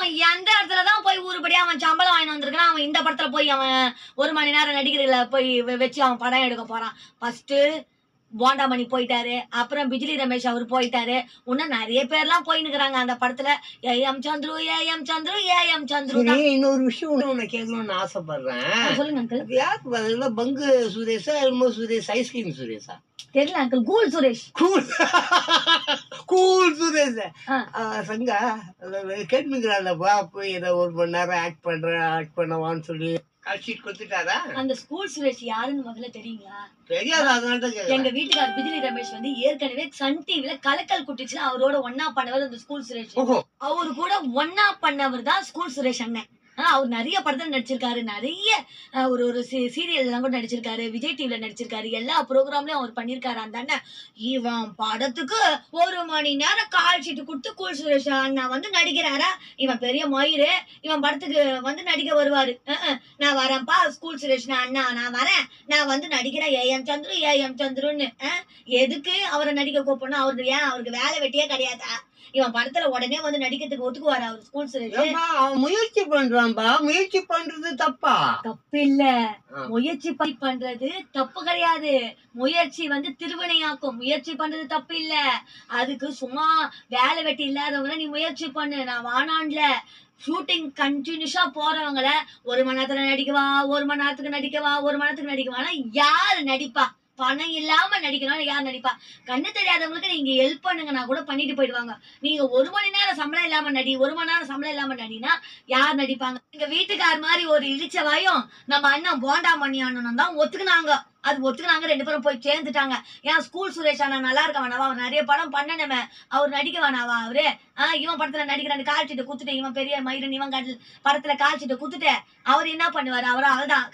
அவன் எந்த இடத்துல தான் போய் ஊருபடியா அவன் சம்பளம் வாங்கி வந்திருக்கான் அவன் இந்த படத்துல போய் அவன் ஒரு மணி நேரம் நடிகர்களை போய் வச்சு அவன் படம் எடுக்க போறான். ஃபர்ஸ்ட் போண்டாமணி போயிட்டாரு அப்புறம் பிஜிலி ரமேஷ் அவர் போயிட்டாரு. இன்னும் நிறைய பேர்லாம் போயின்னுக்குறாங்க அந்த படத்துல. A M Chandru A M Chandru A M Chandru இன்னொரு விஷயம் உன்னை கேட்கணும்னு ஆசைப்படுறேன். சொல்லுங்க அங்கிள் யாருக்கு பதிலா பங்கு சுரேஷா என்னமோ சுரேஷ் ஐஸ்கிரீம் சுரேஷா. தெரியல uncle cool Suresh. Cool cool சங்கா ஏதோ ஒரு மணி நேரம் ஆக்ட் பண்றேன் ஆக்ட் பண்ணவான்னு சொல்லி கால் ஷீட் கொடுத்துட்டாரா? அந்த ஸ்கூல் சுரேஷ் யாருன்னு முதல்ல தெரியுங்களா? தெரியாது அதனால தான் எங்க வீட்டுக்கார் பிஜிலி ரமேஷ் வந்து ஏற்கனவே சன் டிவில கலக்கல் குட்டிச்சுல அவரோட ஒன்னா பண்ணவர் அந்த ஸ்கூல் சுரேஷ் அவரு கூட ஒன்னா பண்ணவர் தான் ஸ்கூல் சுரேஷ் அண்ணன். அவர் நிறைய படத்துல நடிச்சிருக்காரு. நிறைய ஒரு ஒரு சீரியல் எல்லாம் கூட நடிச்சிருக்காரு. விஜய் டிவில நடிச்சிருக்காரு. எல்லா ப்ரோக்ராம்லயும் அவர் பண்ணிருக்காரு அந்த அண்ணன் இவன் படத்துக்கு ஒரு மணி நேரம் கால் சீட்டு கொடுத்து கூல் சுரேஷ் அண்ணா வந்து நடிக்கிறாரா? இவன் பெரிய மயிறு. இவன் படத்துக்கு வந்து நடிக்க வருவாரு. நான் வரேன்ப்பா. ஸ்கூல் சுரேஷ் நான் அண்ணா நான் வரேன். நான் வந்து நடிக்கிறேன் ஏஎம் சந்துரு ஏஎம் சந்துருன்னு. எதுக்கு அவரை நடிக்க கூப்பிடணும்? அவருக்கு ஏன்? அவருக்கு வேலை வெட்டியே கிடையாதா? இவன் படத்துல உடனே வந்து நடிக்கிறதுக்கு ஒத்துக்குவாரு அவர் ஸ்கூல் அவன் முயற்சி பண்றான்பா. முயற்சி பண்றது தப்பா? தப்பு இல்ல. முயற்சி பண்றது தப்பு கிடையாது. முயற்சி வந்து திருவினையாக்கும். முயற்சி பண்றது தப்பு இல்ல அதுக்கு சும்மா வேலை வெட்டி இல்லாதவங்கள நீ முயற்சி பண்ணு. நான் வானான்ல. ஷூட்டிங் கண்டினியூஸா போறவங்கள ஒரு மணி நேரத்துல நடிக்கவா ஒரு மணி நேரத்துக்கு நடிக்கவா ஒரு மணி நேரத்துக்கு நடிக்கவானா? யாரு நடிப்பா? பணம் இல்லாம நடிக்கணும் யார் நடிப்பா? கண்ணு தெரியாதவங்களுக்கு நீங்க ஹெல்ப் பண்ணுங்கன்னா கூட பண்ணிட்டு போயிடுவாங்க. நீங்க ஒரு மணி நேரம் சம்பளம் இல்லாம நடி ஒரு மணி நேரம் சம்பளம் இல்லாம நடினா யார் நடிப்பாங்க? எங்க வீட்டுக்கார் மாதிரி ஒரு இழிச்சவாயும் நம்ம அண்ணன் போண்டா மணி அண்ணனும் தான் ஒத்துக்குனாங்க. அது ஒத்துக்குனாங்க ரெண்டு பேரும் போய் சேர்ந்துட்டாங்க. ஏன் ஸ்கூல் சுரேஷ் அண்ணா நல்லா இருக்க வேணாவா? அவர் நிறைய படம் பண்ணணுமே அவர் நடிக்க வேணாவா அவரு? ஆஹ் இவன் படத்துல நடிக்கிறான் கால்ச்சிட்டு குத்துட்டு இவன் பெரிய மயிரன் இவன் படத்துல கால்ச்சிட்டு குத்துட்டு அவர் என்ன பண்ணுவாரு? அவர் அவர்தான்